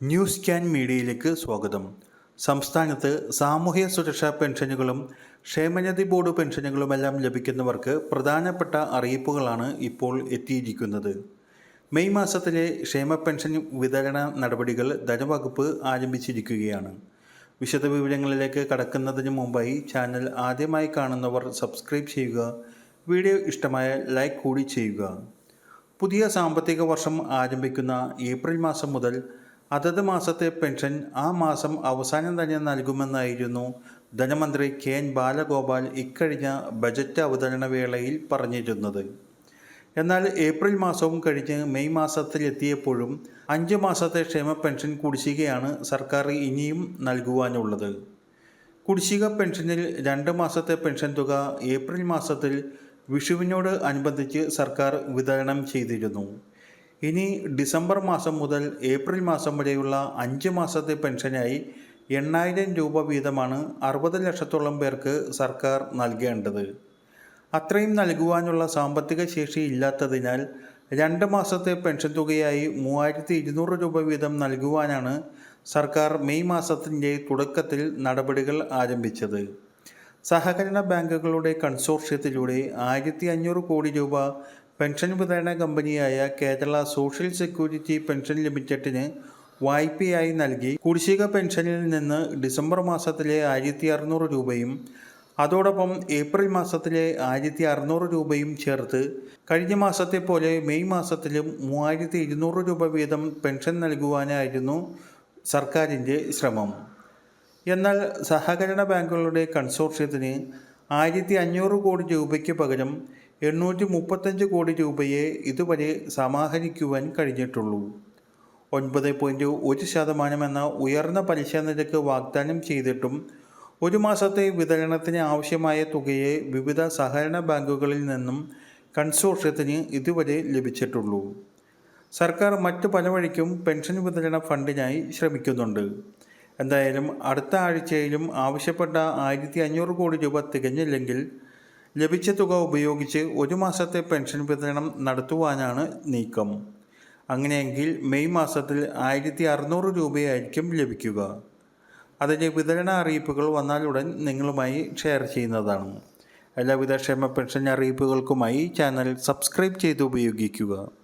News can മീഡിയയിലേക്ക് സ്വാഗതം. സംസ്ഥാനത്ത് സാമൂഹ്യ സുരക്ഷാ പെൻഷനുകളും ക്ഷേമനിധി ബോർഡ് പെൻഷനുകളുമെല്ലാം ലഭിക്കുന്നവർക്ക് പ്രധാനപ്പെട്ട അറിയിപ്പുകളാണ് ഇപ്പോൾ എത്തിയിരിക്കുന്നത്. മെയ് മാസത്തിലെ ക്ഷേമ പെൻഷൻ വിതരണ നടപടികൾ ധനവകുപ്പ് ആരംഭിച്ചിരിക്കുകയാണ്. വിശദവിവരങ്ങളിലേക്ക് കടക്കുന്നതിന് മുമ്പായി ചാനൽ ആദ്യമായി കാണുന്നവർ സബ്സ്ക്രൈബ് ചെയ്യുക വീഡിയോ ഇഷ്ടമായ ലൈക്ക് കൂടി ചെയ്യുക. പുതിയ സാമ്പത്തിക വർഷം ആരംഭിക്കുന്ന ഏപ്രിൽ മാസം മുതൽ അതത് മാസത്തെ പെൻഷൻ ആ മാസം അവസാനം തന്നെ നൽകുമെന്നായിരുന്നു ധനമന്ത്രി കെ എൻ ബാലഗോപാൽ ഇക്കഴിഞ്ഞ ബജറ്റ് അവതരണ വേളയിൽ പറഞ്ഞിരുന്നത്. എന്നാൽ ഏപ്രിൽ മാസവും കഴിഞ്ഞ് മെയ് മാസത്തിലെത്തിയപ്പോഴും അഞ്ച് മാസത്തെ ക്ഷേമ പെൻഷൻ കുടിശ്ശികയാണ് സർക്കാർ ഇനിയും നൽകുവാനുള്ളത്. കുടിശ്ശിക പെൻഷനിൽ രണ്ട് മാസത്തെ പെൻഷൻ തുക ഏപ്രിൽ മാസത്തിൽ വിഷുവിനോട് അനുബന്ധിച്ച് സർക്കാർ വിതരണം ചെയ്തിരുന്നു. ഇനി ഡിസംബർ മാസം മുതൽ ഏപ്രിൽ മാസം വരെയുള്ള അഞ്ച് മാസത്തെ പെൻഷനായി എണ്ണായിരം രൂപ വീതമാണ് അറുപത് ലക്ഷത്തോളം പേർക്ക് സർക്കാർ നൽകേണ്ടത്. അത്രയും നൽകുവാനുള്ള സാമ്പത്തിക ശേഷി ഇല്ലാത്തതിനാൽ രണ്ട് മാസത്തെ പെൻഷൻ തുകയായി മൂവായിരത്തി ഇരുന്നൂറ് രൂപ വീതം നൽകുവാനാണ് സർക്കാർ മെയ് മാസത്തിന്റെ തുടക്കത്തിൽ നടപടികൾ ആരംഭിച്ചത്. സഹകരണ ബാങ്കുകളുടെ കൺസോർഷ്യത്തിലൂടെ ആയിരത്തി അഞ്ഞൂറ് കോടി രൂപ പെൻഷൻ വിതരണ കമ്പനിയായ കേരള സോഷ്യൽ സെക്യൂരിറ്റി പെൻഷൻ ലിമിറ്റഡിന് വായ്പയായി നൽകി കുടിശ്ശിക പെൻഷനിൽ നിന്ന് ഡിസംബർ മാസത്തിലെ ആയിരത്തി അറുന്നൂറ് രൂപയും അതോടൊപ്പം ഏപ്രിൽ മാസത്തിലെ ആയിരത്തി അറുന്നൂറ് രൂപയും ചേർത്ത് കഴിഞ്ഞ മാസത്തെ പോലെ മെയ് മാസത്തിലും മൂവായിരത്തി ഇരുന്നൂറ് രൂപ വീതം പെൻഷൻ നൽകുവാനായിരുന്നു സർക്കാരിന്റെ ശ്രമം. എന്നാൽ സഹകരണ ബാങ്കുകളുടെ കൺസോർഷ്യത്തിന് ആയിരത്തി അഞ്ഞൂറ് കോടി രൂപയ്ക്ക് പകരം എണ്ണൂറ്റി മുപ്പത്തഞ്ച് കോടി രൂപയെ ഇതുവരെ സമാഹരിക്കുവാൻ കഴിഞ്ഞിട്ടുള്ളൂ. ഒൻപത് പോയിന്റ് ഒരു ശതമാനം എന്ന ഉയർന്ന പലിശ നിരക്ക് വാഗ്ദാനം ചെയ്തിട്ടും ഒരു മാസത്തെ വിതരണത്തിന് ആവശ്യമായ തുകയെ വിവിധ സഹകരണ ബാങ്കുകളിൽ നിന്നും കൺസോർഷ്യത്തിന് ഇതുവരെ ലഭിച്ചിട്ടുള്ളൂ. സർക്കാർ മറ്റു പല വഴിക്കും പെൻഷൻ വിതരണ ഫണ്ടിനായി ശ്രമിക്കുന്നുണ്ട്. എന്തായാലും അടുത്ത ആഴ്ചയിലും ആവശ്യപ്പെട്ട ആയിരത്തി അഞ്ഞൂറ് കോടി രൂപ തികഞ്ഞില്ലെങ്കിൽ ലഭിച്ച തുക ഉപയോഗിച്ച് ഒരു മാസത്തെ പെൻഷൻ വിതരണം നടത്തുവാനാണ് നീക്കം. അങ്ങനെയെങ്കിൽ മെയ് മാസത്തിൽ ആയിരത്തി അറുന്നൂറ് രൂപയായിരിക്കും ലഭിക്കുക. അതിന്റെ വിതരണ അറിയിപ്പുകൾ വന്നാലുടൻ നിങ്ങളുമായി ഷെയർ ചെയ്യുന്നതാണ്. എല്ലാവിധ ക്ഷേമ പെൻഷൻ അറിയിപ്പുകൾക്കുമായി ചാനൽ സബ്സ്ക്രൈബ് ചെയ്ത് ഉപയോഗിക്കുക.